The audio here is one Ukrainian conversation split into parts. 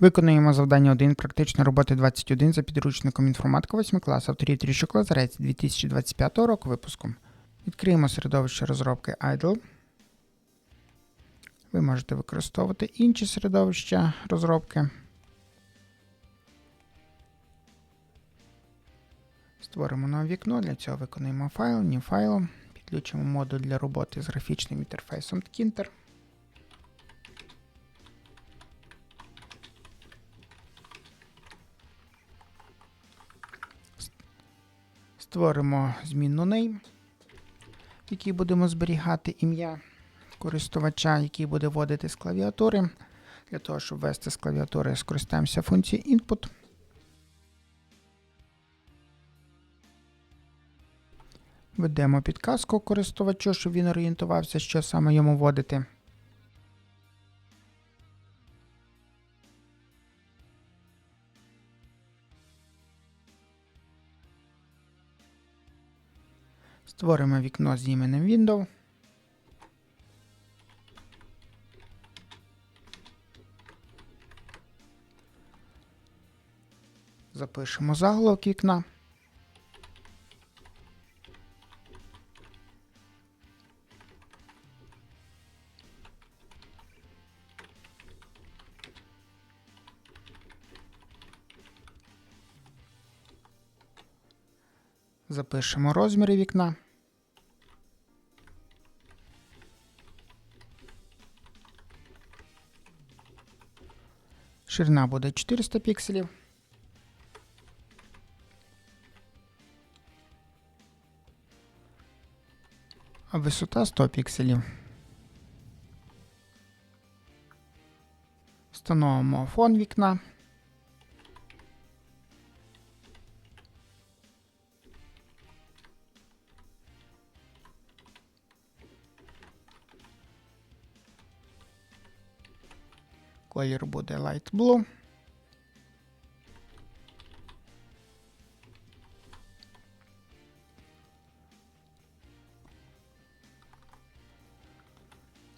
Виконуємо завдання 1 практичної роботи 21 за підручником інформатика 8 класу авторів Тріщук Лазарець 2025 року випуску. Відкриємо середовище розробки IDLE. Ви можете використовувати інші середовища розробки. Створимо нове вікно. Для цього виконуємо файл, new файл. Підключимо модуль для роботи з графічним інтерфейсом Tkinter. Створимо змінну name, в якій будемо зберігати ім'я користувача, який буде вводити з клавіатури. Для того, щоб ввести з клавіатури, скористаємося функцією input. Введемо підказку користувачу, щоб він орієнтувався, що саме йому вводити. Створимо вікно з іменем Windows. Запишемо заголовок вікна. Запишемо розміри вікна. Ширина буде 400 пікселів. А висота 100 пікселів. Встановимо фон вікна. Колір буде Light Blue.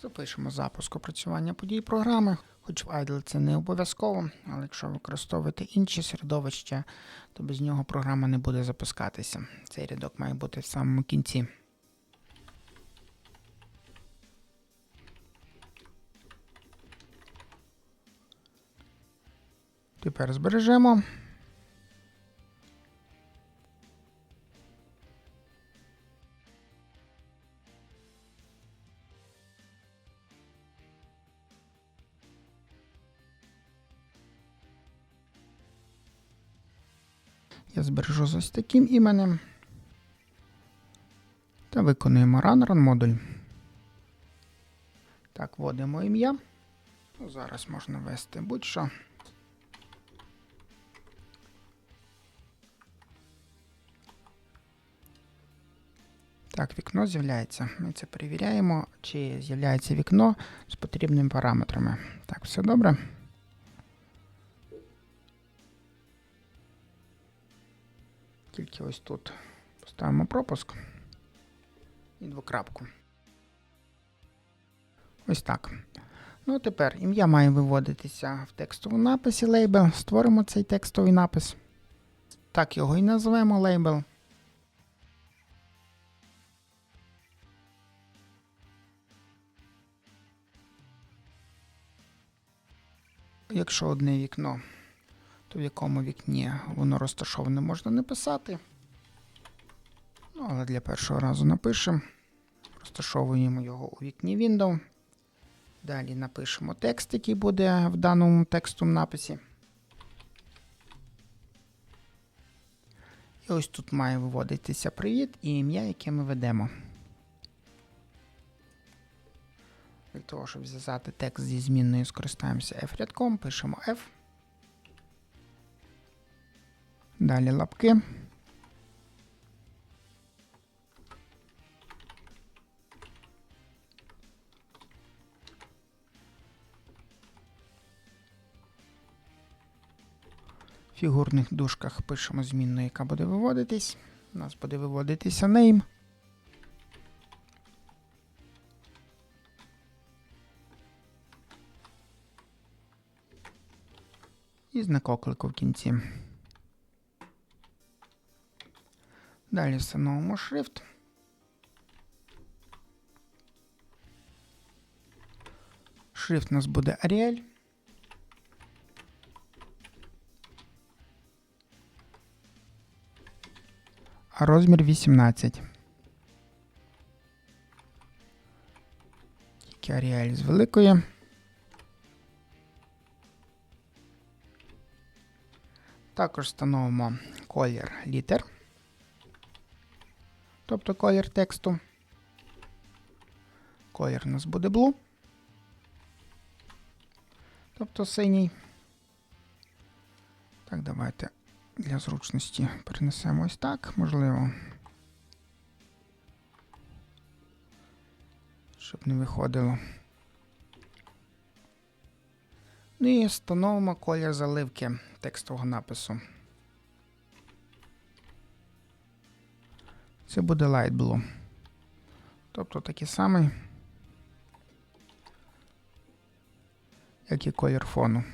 Запишемо запуск опрацювання подій програми. Хоч в IDLE це не обов'язково, але якщо використовуєте інші середовища, то без нього програма не буде запускатися. Цей рядок має бути в самому кінці. Тепер збережемо. Я збережу з ось таким іменем. Та виконуємо run run модуль. Так, вводимо ім'я. Ну, Зараз можна ввести будь-що. Так, вікно з'являється. Ми це перевіряємо, чи з'являється вікно з потрібними параметрами. Так, все добре. Тільки ось тут поставимо пропуск і двокрапку. Ось так. Ну, тепер ім'я має виводитися в текстовому написі лейбл. Створимо цей текстовий напис. Так його і назвемо лейбл. Якщо одне вікно, то в якому вікні воно розташоване можна не писати. Ну, але для першого разу напишемо. Розташовуємо його у вікні Windows. Далі напишемо текст, який буде в даному текстовому написі. І ось тут має виводитися привіт і ім'я, яке ми ведемо. Для того, щоб зв'язати текст зі змінною, скористаємося F-рядком, пишемо F. Далі лапки. В фігурних дужках пишемо змінну, яка буде виводитись. У нас буде виводитися name. І знак оклику в кінці. Далі встановимо шрифт. Шрифт у нас буде Arial. А розмір 18. Тільки Arial з великої. Також встановимо колір літер, тобто колір тексту. Колір у нас буде blue, тобто синій. Так, давайте для зручності перенесемо ось так, можливо. Щоб не виходило. І встановимо колір заливки текстового напису. Це буде Light Blue. Тобто такий самий, як і колір фону.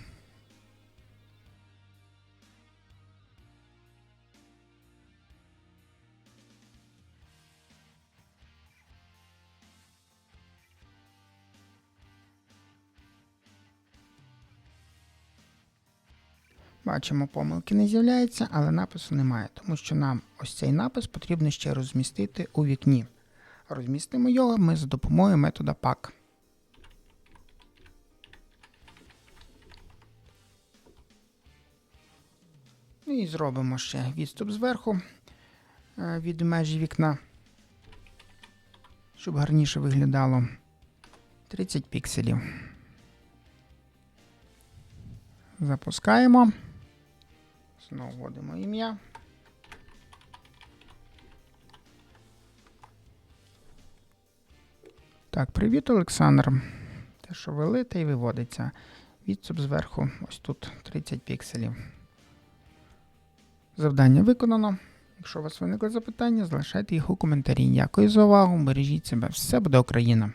Бачимо, помилки не з'являється, але напису немає, тому що нам ось цей напис потрібно ще розмістити у вікні. Розмістимо його ми за допомогою метода pack. Ну і зробимо ще відступ зверху е, від межі вікна, щоб гарніше виглядало 30 пікселів. Запускаємо. Знову вводимо ім'я. Так, привіт, Олександр. Те, що вели, те й виводиться. Відступ зверху, ось тут 30 пікселів. Завдання виконано. Якщо у вас виникли запитання, залишайте їх у коментарі. Дякую за увагу. Бережіть себе. Все буде Україна!